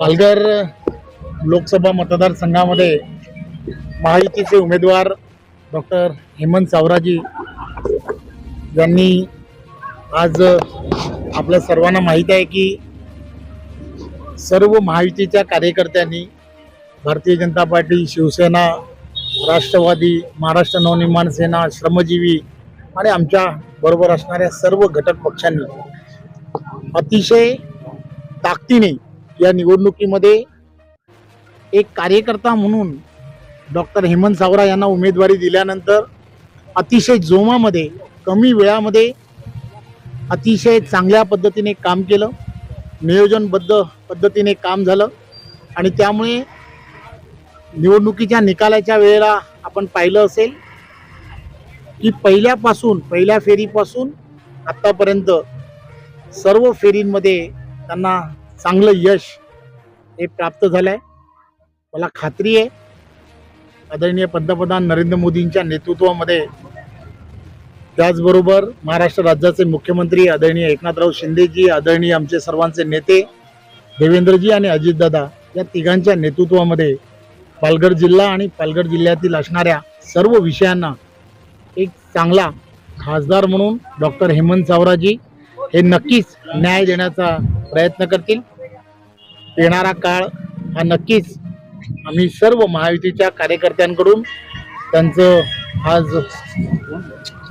पालघर लोकसभा मतदारसंघामध्ये महायुतीचे उमेदवार डॉक्टर हेमंत सावराजी यांनी आज आपल्या सर्वांना माहीत आहे की सर्व महायुतीच्या कार्यकर्त्यांनी भारतीय जनता पार्टी शिवसेना राष्ट्रवादी महाराष्ट्र नवनिर्माण सेना श्रमजीवी आणि आमच्या बरोबर असणाऱ्या सर्व घटक पक्षांनी अतिशय ताकदीने या निवडणुकीमध्ये एक कार्यकर्ता म्हणून डॉक्टर हेमंत सावरा यांना उमेदवारी दिल्यानंतर अतिशय जोमामध्ये कमी वेळामध्ये अतिशय चांगल्या पद्धतीने काम केलं. नियोजनबद्ध पद्धतीने काम झालं. आणि त्यामुळे निवडणुकीच्या निकालाच्या वेळेला आपण पाहिलं असेल की पहिल्यापासून पहिल्या फेरीपासून आत्तापर्यंत सर्व फेरींमध्ये त्यांना चांगलं यश हे प्राप्त झालं आहे मला खात्री आहे. आदरणीय पंतप्रधान नरेंद्र मोदींच्या नेतृत्वामध्ये त्याचबरोबर महाराष्ट्र राज्याचे मुख्यमंत्री आदरणीय एकनाथराव शिंदेजी आदरणीय आमचे सर्वांचे नेते देवेंद्रजी आणि अजितदादा या तिघांच्या नेतृत्वामध्ये पालघर जिल्हा आणि पालघर जिल्ह्यातील असणाऱ्या सर्व विषयांना एक चांगला खासदार म्हणून डॉक्टर हेमंत सावराजी हे नक्कीच न्याय देण्याचा प्रयत्न करतील. येणारा काळ हा नक्कीच आम्ही सर्व महायुतीच्या कार्यकर्त्यांकडून त्यांचं आज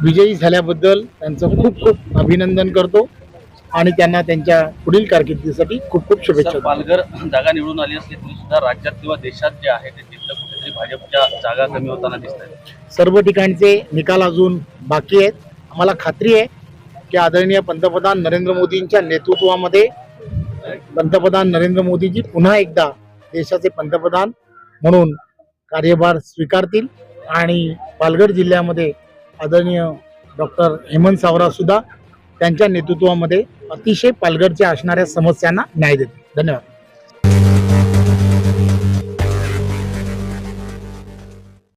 विजयी झाल्याबद्दल त्यांचं खूप खूप अभिनंदन करतो आणि त्यांना त्यांच्या पुढील कारकिर्दीसाठी खूप खूप शुभेच्छा. पालघर जागा निवडून आली असली तरी सुद्धा राज्यात किंवा देशात जे आहे ते तिथलं कुठेतरी भाजपच्या जागा कमी होताना दिसत सर्व ठिकाणचे निकाल अजून बाकी आहेत. आम्हाला खात्री आहे की आदरणीय पंतप्रधान नरेंद्र मोदींच्या नेतृत्वामध्ये पंतप्रधान नरेंद्र मोदीजी पुन्हा एकदा देशाचे पंतप्रधान म्हणून कार्यभार स्वीकारतील आणि पालघर जिल्ह्यामध्ये आदरणीय डॉक्टर हेमंत सावरा सुद्धा त्यांच्या नेतृत्वामध्ये अतिशय पालघरच्या असणाऱ्या समस्यांना न्याय देतील. धन्यवाद.